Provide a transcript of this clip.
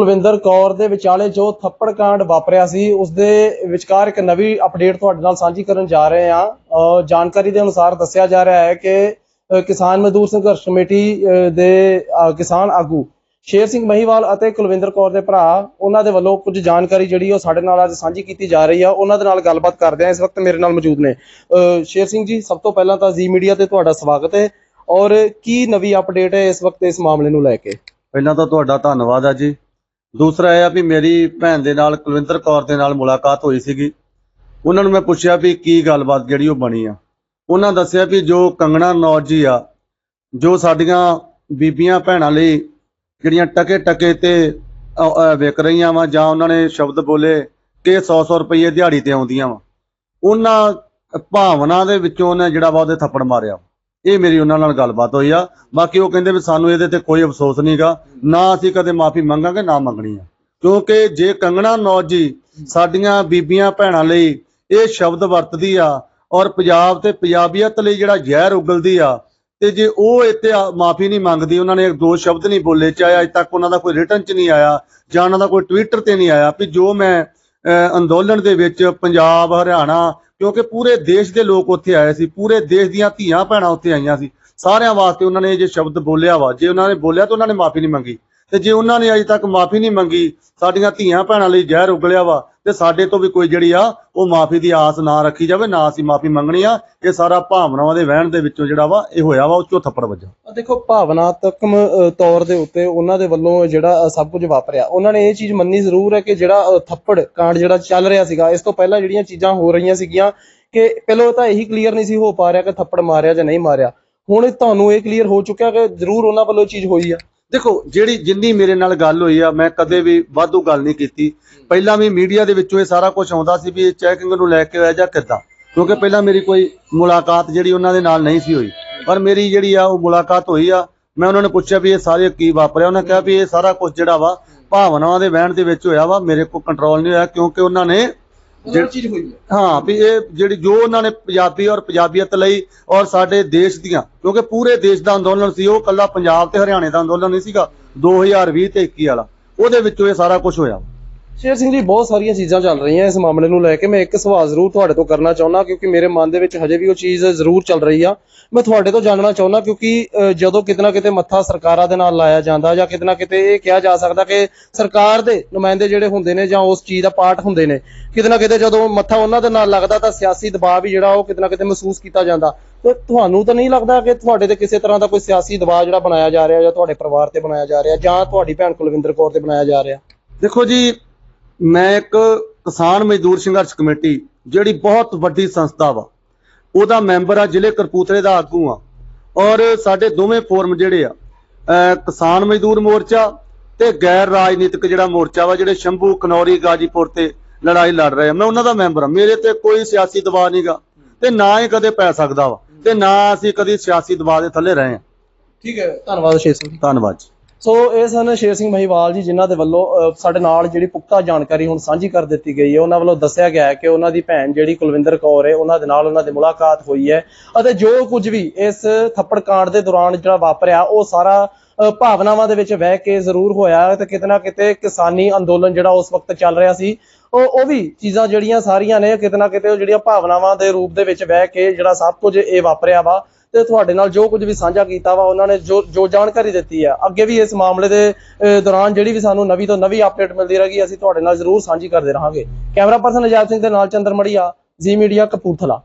ਕੁਲਵਿੰਦਰ ਕੌਰ ਦੇ ਵਿਚਾਲੇ ਜੋ ਥੱਪੜ ਕਾਂਡ ਵਾਪਰਿਆ ਸੀ ਉਸ ਦੇ ਵਿਚਕਾਰ ਇੱਕ ਨਵੀਂ ਅਪਡੇਟ ਤੁਹਾਡੇ ਨਾਲ ਸਾਂਝੀ ਕਰਨ ਜਾ ਰਹੇ ਹਾਂ। ਜਾਣਕਾਰੀ ਦੇ ਅਨੁਸਾਰ ਦੱਸਿਆ ਜਾ ਰਿਹਾ ਹੈ ਕਿ ਕਿਸਾਨ ਮਜ਼ਦੂਰ ਸੰਘਰਸ਼ ਕਮੇਟੀ ਦੇ ਕਿਸਾਨ ਆਗੂ ਸ਼ੇਰ ਸਿੰਘ ਮਹੀਵਾਲ ਅਤੇ ਕੁਲਵਿੰਦਰ ਕੌਰ ਦੇ ਭਰਾ, ਉਹਨਾਂ ਦੇ ਵੱਲੋਂ ਕੁਝ ਜਾਣਕਾਰੀ ਜਿਹੜੀ ਉਹ ਸਾਡੇ ਨਾਲ ਅੱਜ ਸਾਂਝੀ ਕੀਤੀ ਜਾ ਰਹੀ ਆ। ਉਹਨਾਂ ਦੇ ਨਾਲ ਗੱਲਬਾਤ ਕਰਦੇ ਹਾਂ। ਇਸ ਵਕਤ ਮੇਰੇ ਨਾਲ ਮੌਜੂਦ ਨੇ, ਅਹ ਸ਼ੇਰ ਸਿੰਘ ਜੀ, ਸਭ ਤੋਂ ਪਹਿਲਾਂ ਤਾਂ ਜ਼ੀ ਮੀਡੀਆ ਤੇ ਤੁਹਾਡਾ ਸਵਾਗਤ ਹੈ। ਔਰ ਕੀ ਨਵੀਂ ਅਪਡੇਟ ਹੈ ਇਸ ਵਕਤ ਇਸ ਮਾਮਲੇ ਨੂੰ ਲੈ ਕੇ? ਪਹਿਲਾਂ ਤਾਂ ਤੁਹਾਡਾ ਧੰਨਵਾਦ ਆ ਜੀ। ਦੂਸਰਾ ਇਹ ਆ ਵੀ ਮੇਰੀ ਭੈਣ ਦੇ ਨਾਲ, ਕੁਲਵਿੰਦਰ ਕੌਰ ਦੇ ਨਾਲ ਮੁਲਾਕਾਤ ਹੋਈ ਸੀਗੀ। ਉਹਨਾਂ ਨੂੰ ਮੈਂ ਪੁੱਛਿਆ ਵੀ ਕੀ ਗੱਲਬਾਤ ਜਿਹੜੀ ਉਹ ਬਣੀ ਆ। ਉਹਨਾਂ ਦੱਸਿਆ ਵੀ ਜੋ ਕੰਗਣਾ ਨੌਜ ਜੀ ਆ, ਜੋ ਸਾਡੀਆਂ ਬੀਬੀਆਂ ਭੈਣਾਂ ਲਈ ਜਿਹੜੀਆਂ ਟਕੇ ਟਕੇ ਤੇ ਵਿਕ ਰਹੀਆਂ ਵਾ ਜਾਂ ਉਹਨਾਂ ਨੇ ਸ਼ਬਦ ਬੋਲੇ ਕਿ 100-100 ਰੁਪਏ ਦਿਹਾੜੀ ਤੇ ਆਉਂਦੀਆਂ ਵਾ। ਉਹਨਾਂ ਭਾਵਨਾ ਦੇ ਵਿੱਚੋਂ ਉਹਨੇ ਜਿਹੜਾ ਵਾ ਉਹਦੇ ਥੱਪੜ ਮਾਰਿਆ। ਇਹ ਮੇਰੀ ਉਹਨਾਂ ਨਾਲ ਗੱਲਬਾਤ ਹੋਈ ਆ। ਬਾਕੀ ਉਹ ਕਹਿੰਦੇ ਵੀ ਸਾਨੂੰ ਇਹਦੇ ਤੇ ਕੋਈ ਅਫਸੋਸ ਨਹੀਂਗਾ ਨਾ ਅਸੀਂ ਕਦੇ ਮਾਫੀ ਮੰਗਾਂਗੇ, ਨਾ ਮੰਗਣੀ ਆ। ਕਿਉਂਕਿ ਜੇ ਕੰਗਣਾ ਨੌਜ ਜੀ ਸਾਡੀਆਂ ਬੀਬੀਆਂ ਭੈਣਾਂ ਲਈ ਇਹ ਸ਼ਬਦ ਵਰਤਦੀ ਆ ਔਰ ਪੰਜਾਬ ਤੇ ਪੰਜਾਬੀਅਤ ਲਈ ਜਿਹੜਾ ਜ਼ਹਿਰ ਉਗਲਦੀ ਆ ਤੇ ਜੇ ਉਹ ਇੱਥੇ ਮਾਫੀ ਨਹੀਂ ਮੰਗਦੀ, ਉਹਨਾਂ ਨੇ ਦੋ ਸ਼ਬਦ ਨਹੀਂ ਬੋਲੇ, ਚਾਹੇ ਅੱਜ ਤੱਕ ਉਹਨਾਂ ਦਾ ਕੋਈ ਰਿਟਰਨ ਚ ਨਹੀਂ ਆਇਆ ਜਾਂ ਉਹਨਾਂ ਦਾ ਕੋਈ ਟਵਿੱਟਰ ਤੇ ਨਹੀਂ ਆਇਆ ਵੀ ਜੋ ਮੈਂ ਅੰਦੋਲਨ ਦੇ ਵਿੱਚ ਪੰਜਾਬ, ਹਰਿਆਣਾ ਕਿਉਂਕਿ ਪੂਰੇ ਦੇਸ਼ ਦੇ ਲੋਕ ਉੱਥੇ ਆਏ ਸੀ, ਪੂਰੇ ਦੇਸ਼ ਦੀਆਂ ਧੀਆਂ ਭੈਣਾਂ ਉੱਥੇ ਆਈਆਂ ਸੀ। ਸਾਰਿਆਂ ਵਾਸਤੇ ਉਹਨਾਂ ਨੇ ਜੇ ਸ਼ਬਦ ਬੋਲਿਆ ਵਾ, ਜੇ ਉਹਨਾਂ ਨੇ ਬੋਲਿਆ ਤਾਂ ਉਹਨਾਂ ਨੇ ਮਾਫੀ ਨਹੀਂ ਮੰਗੀ। ਤੇ ਜੇ ਉਹਨਾਂ ਨੇ ਅਜੇ ਤੱਕ ਮਾਫੀ ਨਹੀਂ ਮੰਗੀ, ਸਾਡੀਆਂ ਧੀਆਂ ਭੈਣਾਂ ਲਈ ਜ਼ਹਿਰ ਉਗਲਿਆ ਵਾ ਤੇ ਸਾਡੇ ਤੋਂ ਵੀ ਕੋਈ ਜਿਹੜੀ ਆ, ਉਹ ਮਾਫੀ ਦੀ ਆਸ ਨਾ ਰੱਖੀ ਜਾਵੇ, ਨਾ ਅਸੀਂ ਮਾਫੀ ਮੰਗਣੀ ਆ। ਇਹ ਸਾਰਾ ਭਾਵਨਾਵਾਂ ਦੇ ਵਹਿਣ ਦੇ ਵਿੱਚੋਂ ਜਿਹੜਾ ਵਾ, ਇਹ ਹੋਇਆ ਵਾ, ਉਹ ਥੱਪੜ ਵੱਜਾ। ਦੇਖੋ, ਭਾਵਨਾਤਮਕ ਤੌਰ ਦੇ ਉੱਤੇ ਉਹਨਾਂ ਦੇ ਵੱਲੋਂ ਜਿਹੜਾ ਸਭ ਕੁਝ ਵਾਪਰਿਆ। ਉਹਨਾਂ ਨੇ ਇਹ ਚੀਜ਼ ਮੰਨੀ ਜ਼ਰੂਰ ਹੈ ਕਿ ਜਿਹੜਾ ਥੱਪੜ ਕਾਂਡ ਜਿਹੜਾ ਚੱਲ ਰਿਹਾ ਸੀਗਾ, ਇਸ ਤੋਂ ਪਹਿਲਾਂ ਜਿਹੜੀਆਂ ਚੀਜ਼ਾਂ ਹੋ ਰਹੀਆਂ ਸੀਗੀਆਂ, ਕਿ ਪਹਿਲਾਂ ਤਾਂ ਇਹੀ ਕਲੀਅਰ ਨਹੀਂ ਸੀ ਹੋ ਪਾ ਰਿਹਾ ਕਿ ਥੱਪੜ ਮਾਰਿਆ ਜਾਂ ਨਹੀਂ ਮਾਰਿਆ। ਹੁਣ ਤੁਹਾਨੂੰ ਇਹ ਕਲੀਅਰ ਹੋ ਚੁੱਕਿਆ ਕਿ ਜ਼ਰੂਰ ਉਹਨਾਂ ਵੱਲੋਂ ਇਹ ਚੀਜ਼ ਹੋਈ ਆ। ਦੇਖੋ, ਜਿਹੜੀ ਜਿੰਨੀ ਮੇਰੇ ਨਾਲ ਗੱਲ ਹੋਈ ਆ, ਮੈਂ ਕਦੇ ਵੀ ਵਾਧੂ ਗੱਲ ਨਹੀਂ ਕੀਤੀ। ਪਹਿਲਾਂ ਵੀ ਮੀਡੀਆ ਦੇ ਵਿੱਚੋਂ ਇਹ ਸਾਰਾ ਕੁਝ ਆਉਂਦਾ ਸੀ ਵੀ ਇਹ ਚੈਕਿੰਗ ਨੂੰ ਲੈ ਕੇ ਹੋਇਆ ਜਾਂ ਕਿੱਦਾਂ। ਕਿਉਂਕਿ ਪਹਿਲਾਂ ਮੇਰੀ ਕੋਈ ਮੁਲਾਕਾਤ ਜਿਹੜੀ ਉਹਨਾਂ ਦੇ ਨਾਲ ਨਹੀਂ ਸੀ ਹੋਈ। ਪਰ ਮੇਰੀ ਜਿਹੜੀ ਆ, ਉਹ ਮੁਲਾਕਾਤ ਹੋਈ ਆ, ਮੈਂ ਉਹਨਾਂ ਨੂੰ ਪੁੱਛਿਆ ਵੀ ਇਹ ਸਾਰੇ ਕੀ ਵਾਪਰਿਆ? ਉਹਨਾਂ ਕਿਹਾ ਵੀ ਇਹ ਸਾਰਾ ਕੁਝ ਜਿਹੜਾ ਵਾ, ਭਾਵਨਾਵਾਂ ਦੇ ਵਹਿਣ ਦੇ ਵਿੱਚ ਹੋਇਆ ਵਾ, ਮੇਰੇ ਕੋਲ ਕੰਟਰੋਲ ਨਹੀਂ ਹੋਇਆ ਕਿਉਂਕਿ ਉਹਨਾਂ ਨੇ ਜਿਹੜੀ ਚੀਜ਼ ਹੋਈ ਹੈ। ਹਾਂ ਵੀ ਇਹ ਜਿਹੜੀ ਜੋ ਉਹਨਾਂ ਨੇ ਪੰਜਾਬੀ ਔਰ ਪੰਜਾਬੀਅਤ ਲਈ ਔਰ ਸਾਡੇ ਦੇਸ਼ ਦੀਆਂ ਕਿਉਂਕਿ ਪੂਰੇ ਦੇਸ਼ ਦਾ ਅੰਦੋਲਨ ਸੀ ਉਹ ਕੱਲਾ ਪੰਜਾਬ ਤੇ ਹਰਿਆਣੇ ਦਾ ਅੰਦੋਲਨ ਨਹੀਂ ਸੀਗਾ 2020 ਤੇ 21 ਵਾਲਾ। ਉਹਦੇ ਵਿੱਚੋਂ ਇਹ ਸਾਰਾ ਕੁਝ ਹੋਇਆ। ਸ਼ੇਰ ਸਿੰਘ ਜੀ, ਬਹੁਤ ਸਾਰੀਆਂ ਚੀਜ਼ਾਂ ਚੱਲ ਰਹੀਆਂ ਇਸ ਮਾਮਲੇ ਨੂੰ ਲੈ ਕੇ। ਮੈਂ ਇੱਕ ਸਵਾਲ ਜ਼ਰੂਰ ਤੁਹਾਡੇ ਤੋਂ ਕਰਨਾ ਚਾਹੁੰਦਾ, ਕਿਉਂਕਿ ਮੇਰੇ ਮਨ ਦੇ ਵਿੱਚ ਹਜੇ ਵੀ ਉਹ ਚੀਜ਼ ਜ਼ਰੂਰ ਚੱਲ ਰਹੀ ਆ। ਮੈਂ ਤੁਹਾਡੇ ਤੋਂ ਜਾਣਨਾ ਚਾਹੁੰਦਾ, ਕਿਉਂਕਿ ਜਦੋਂ ਕਿਤੇ ਨਾ ਕਿਤੇ ਮੱਥਾ ਸਰਕਾਰਾਂ ਦੇ ਨਾਲ ਲਾਇਆ ਜਾਂਦਾ ਜਾਂ ਕਿਤੇ ਨਾ ਕਿਤੇ ਇਹ ਕਿਹਾ ਜਾ ਸਕਦਾ ਕਿ ਸਰਕਾਰ ਦੇ ਨੁਮਾਇੰਦੇ ਜਿਹੜੇ ਹੁੰਦੇ ਨੇ ਜਾਂ ਉਸ ਚੀਜ਼ ਦਾ ਪਾਰਟ ਹੁੰਦੇ ਨੇ, ਕਿਤੇ ਨਾ ਕਿਤੇ ਜਦੋਂ ਮੱਥਾ ਉਹਨਾਂ ਦੇ ਨਾਲ ਲੱਗਦਾ ਤਾਂ ਸਿਆਸੀ ਦਬਾਅ ਵੀ ਜਿਹੜਾ ਉਹ ਕਿਤੇ ਨਾ ਕਿਤੇ ਮਹਿਸੂਸ ਕੀਤਾ ਜਾਂਦਾ। ਤੇ ਤੁਹਾਨੂੰ ਤਾਂ ਨਹੀਂ ਲੱਗਦਾ ਕਿ ਤੁਹਾਡੇ ਤੇ ਕਿਸੇ ਤਰ੍ਹਾਂ ਦਾ ਕੋਈ ਸਿਆਸੀ ਦਬਾਅ ਜਿਹੜਾ ਬਣਾਇਆ ਜਾ ਰਿਹਾ ਜਾਂ ਤੁਹਾਡੇ ਪਰਿਵਾਰ ਤੇ ਬਣਾਇਆ ਜਾ ਰਿਹਾ ਜਾਂ ਤੁਹਾਡੀ ਭੈਣ ਕੁਲਵਿੰਦਰ ਕੌਰ ਤੇ ਬਣਾਇਆ ਜਾ ਰਿਹਾ? ਦੇਖੋ ਜੀ ਮੈਂ ਇੱਕ ਕਿਸਾਨ ਮਜ਼ਦੂਰ ਸੰਘਰਸ਼ ਕਮੇਟੀ ਜਿਹੜੀ ਬਹੁਤ ਵੱਡੀ ਸੰਸਥਾ ਵਾ। ਉਹਦਾ ਮੈਂਬਰ ਆ ਜ਼ਿਲ੍ਹੇ ਕਰਪੂਤਰੇ ਦਾ ਆਗੂ ਆ। ਔਰ ਸਾਡੇ ਦੋਵੇਂ ਫੋਰਮ ਜਿਹੜੇ ਆ ਕਿਸਾਨ ਮਜ਼ਦੂਰ ਮੋਰਚਾ ਤੇ ਗੈਰ ਰਾਜਨੀਤਿਕ ਜਿਹੜਾ ਮੋਰਚਾ ਵਾ ਜਿਹੜੇ ਸ਼ੰਭੂ ਕਨੌਰੀ ਗਾਜੀਪੁਰ ਤੇ ਲੜਾਈ ਲੜ ਰਹੇ ਆ। ਮੈਂ ਉਹਨਾਂ ਦਾ ਮੈਂਬਰ ਆ। ਮੇਰੇ ਤੇ ਕੋਈ ਸਿਆਸੀ ਦਬਾਅ ਨਹੀਂਗਾ ਤੇ ਨਾ ਹੀ ਕਦੇ ਪੈ ਸਕਦਾ ਵਾ। ਤੇ ਨਾ ਅਸੀਂ ਕਦੀ ਸਿਆਸੀ ਦਬਾਅ ਦੇ ਥੱਲੇ ਰਹੇ ਆ। ਠੀਕ ਹੈ। ਧੰਨਵਾਦ ਸ਼ੇਰ ਸਿੰਘ ਧੰਨਵਾਦ ਜੀ। ਸੋ ਇਹ ਸਨ ਸ਼ੇਰ ਸਿੰਘ ਮਹੀਵਾਲ ਜੀ ਜਿਨ੍ਹਾਂ ਦੇ ਵੱਲੋਂ ਸਾਡੇ ਨਾਲ ਜਿਹੜੀ ਪੁਖਤਾ ਜਾਣਕਾਰੀ ਹੁਣ ਸਾਂਝੀ ਕਰ ਦਿੱਤੀ ਗਈ ਹੈ। ਉਹਨਾਂ ਵੱਲੋਂ ਦੱਸਿਆ ਗਿਆ ਹੈ ਕਿ ਉਹਨਾਂ ਦੀ ਭੈਣ ਜਿਹੜੀ ਕੁਲਵਿੰਦਰ ਕੌਰ ਹੈ ਉਹਨਾਂ ਦੇ ਨਾਲ ਉਹਨਾਂ ਦੀ ਮੁਲਾਕਾਤ ਹੋਈ ਹੈ ਅਤੇ ਜੋ ਕੁਝ ਵੀ ਇਸ ਥੱਪੜ ਕਾਂਡ ਦੇ ਦੌਰਾਨ ਜਿਹੜਾ ਵਾਪਰਿਆ ਉਹ ਸਾਰਾ ਅਹ, ਭਾਵਨਾਵਾਂ ਦੇ ਵਿੱਚ ਵਹਿ ਕੇ ਜ਼ਰੂਰ ਹੋਇਆ ਤੇ ਕਿਤੇ ਨਾ ਕਿਤੇ ਕਿਸਾਨੀ ਅੰਦੋਲਨ ਜਿਹੜਾ ਉਸ ਵਕਤ ਚੱਲ ਰਿਹਾ ਸੀ ਉਹ ਉਹ ਵੀ ਚੀਜ਼ਾਂ ਜਿਹੜੀਆਂ ਸਾਰੀਆਂ ਨੇ ਕਿਤੇ ਨਾ ਕਿਤੇ ਉਹ ਜਿਹੜੀਆਂ ਭਾਵਨਾਵਾਂ ਦੇ ਰੂਪ ਦੇ ਵਿੱਚ ਵਹਿ ਕੇ ਜਿਹੜਾ ਸਭ ਕੁਝ ਇਹ ਵਾਪਰਿਆ ਵਾ ਤੇ ਤੁਹਾਡੇ ਨਾਲ ਜੋ ਕੁਝ ਵੀ ਸਾਂਝਾ ਕੀਤਾ ਵਾ, ਉਹਨਾਂ ਨੇ ਜੋ ਜੋ ਜਾਣਕਾਰੀ ਦਿੱਤੀ ਹੈ ਅੱਗੇ ਵੀ ਇਸ ਮਾਮਲੇ ਦੇ ਦੌਰਾਨ ਜਿਹੜੀ ਵੀ ਸਾਨੂੰ ਨਵੀਂ ਤੋਂ ਨਵੀਂ ਅਪਡੇਟ ਮਿਲਦੀ ਰਹੇਗੀ, ਅਸੀਂ ਤੁਹਾਡੇ ਨਾਲ ਜ਼ਰੂਰ ਸਾਂਝੀ ਕਰਦੇ ਰਹਾਂਗੇ। ਕੈਮਰਾ ਪਰਸਨ ਅਜਾਬ ਸਿੰਘ ਦੇ ਨਾਲ ਚੰਦਰ ਮੜੀਆ ਜੀ ਮੀਡੀਆ, ਕਪੂਰਥਲਾ।